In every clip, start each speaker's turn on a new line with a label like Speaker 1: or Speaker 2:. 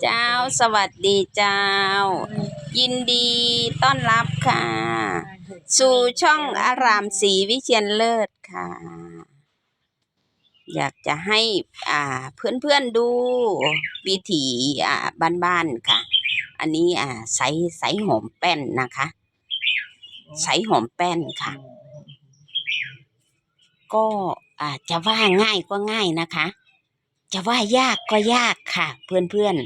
Speaker 1: เจ้าสวัสดีเจ้า ยินดีต้อนรับค่ะ สู่ช่องอารามศรีวิเชียนเลิศค่ะ อยากจะให้อ่าเพื่อนๆดูวิถีอ่าบ้านๆค่ะ อันนี้อ่าใสใสหอมแป้นนะคะใสหอมแป้นค่ะ ก็อ่าจะว่าง่ายก็ง่ายนะคะ จะว่ายากก็ยากค่ะ เพื่อน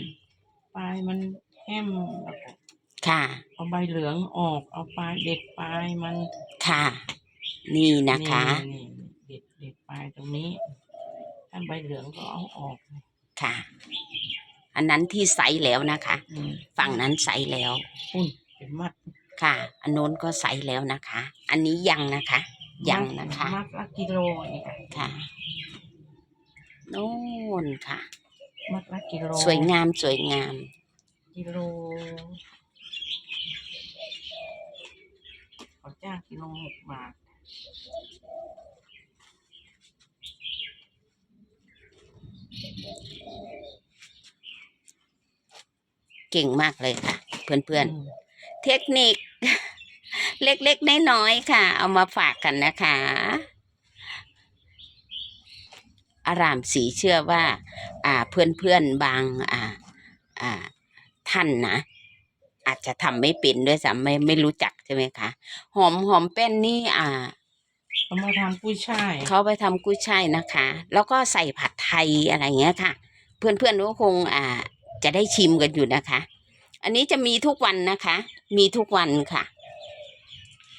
Speaker 2: ปลายมันแห้มแล้วก็
Speaker 1: ๆค่ะ
Speaker 2: เอาใบเหลืองออก เอาปลายเด็ดปลายมัน
Speaker 1: ค่ะ นี่นะคะ
Speaker 2: นี่เด็ดเด็ดปลายตรงนี้ ถ้าใบเหลืองก็เอาออก
Speaker 1: ค่ะ อันนั้นที่ใสแล้วนะคะ
Speaker 2: อืม
Speaker 1: ฝั่งนั้นใสแล้ว
Speaker 2: อุ่นเป็นมัด
Speaker 1: ค่ะ อันโน้นก็ใสแล้วนะคะ อันนี้ยังนะคะ ยังนะคะ
Speaker 2: มัดละกิโลนี่ค่ะ
Speaker 1: ค่ะ โน่นค่ะ
Speaker 2: มัดละกิโล
Speaker 1: สวยงามสวยงาม
Speaker 2: กิโลเขาจ้างกิโลหกบาท
Speaker 1: เก่งมากเลยค่ะ เพื่อน
Speaker 2: ม
Speaker 1: ๆเทคนิค เล็กๆ น้อยๆค่ะ เอามาฝากกันนะคะ อารามสีเชื่อว่า อ่าเพื่อนๆบางอ่าอ่าท่านนะอาจจะทำไม่เป็นด้วยซ้ำไม่ไม่รู้จักใช่ไหมคะ หอมหอมแป้นนี่อ่า
Speaker 2: เขามาทำกุ้ยช่าย
Speaker 1: เขาไปทำกุ้ยช่ายนะคะ แล้วก็ใส่ผัดไทยอะไรเงี้ยค่ะ เพื่อนๆก็คงอ่า จะได้ชิมกันอยู่นะคะ อันนี้จะมีทุกวันนะคะ มีทุกวันค่ะ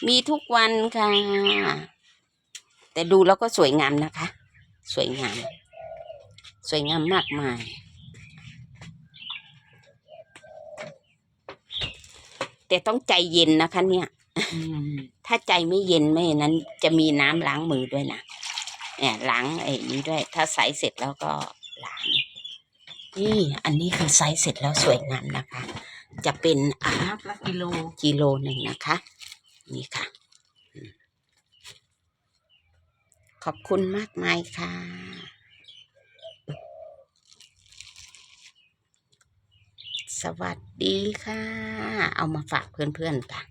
Speaker 1: มีทุกวันค่ะ แต่ดูแล้วก็สวยงามนะคะ สวยงาม สวยงามมากมาย แต่ต้องใจเย็นนะคะเนี่ย
Speaker 2: อืม
Speaker 1: ถ้าใจไม่เย็นไม่นั้น จะมีน้ำล้างมือด้วยนะเนี่ยล้างไอ้นี้ด้วย ถ้าใสเสร็จแล้วก็ล้างนี่อันนี้คือไซส์เสร็จแล้วสวยงามนะคะ จะเป็นอ่า
Speaker 2: มัดละกิโล
Speaker 1: กิโลหนึ่งนะคะ นี่ค่ะอืม ขอบคุณมากมายค่ะสวัสดีค่ะ เอามาฝากเพื่อนๆค่ะ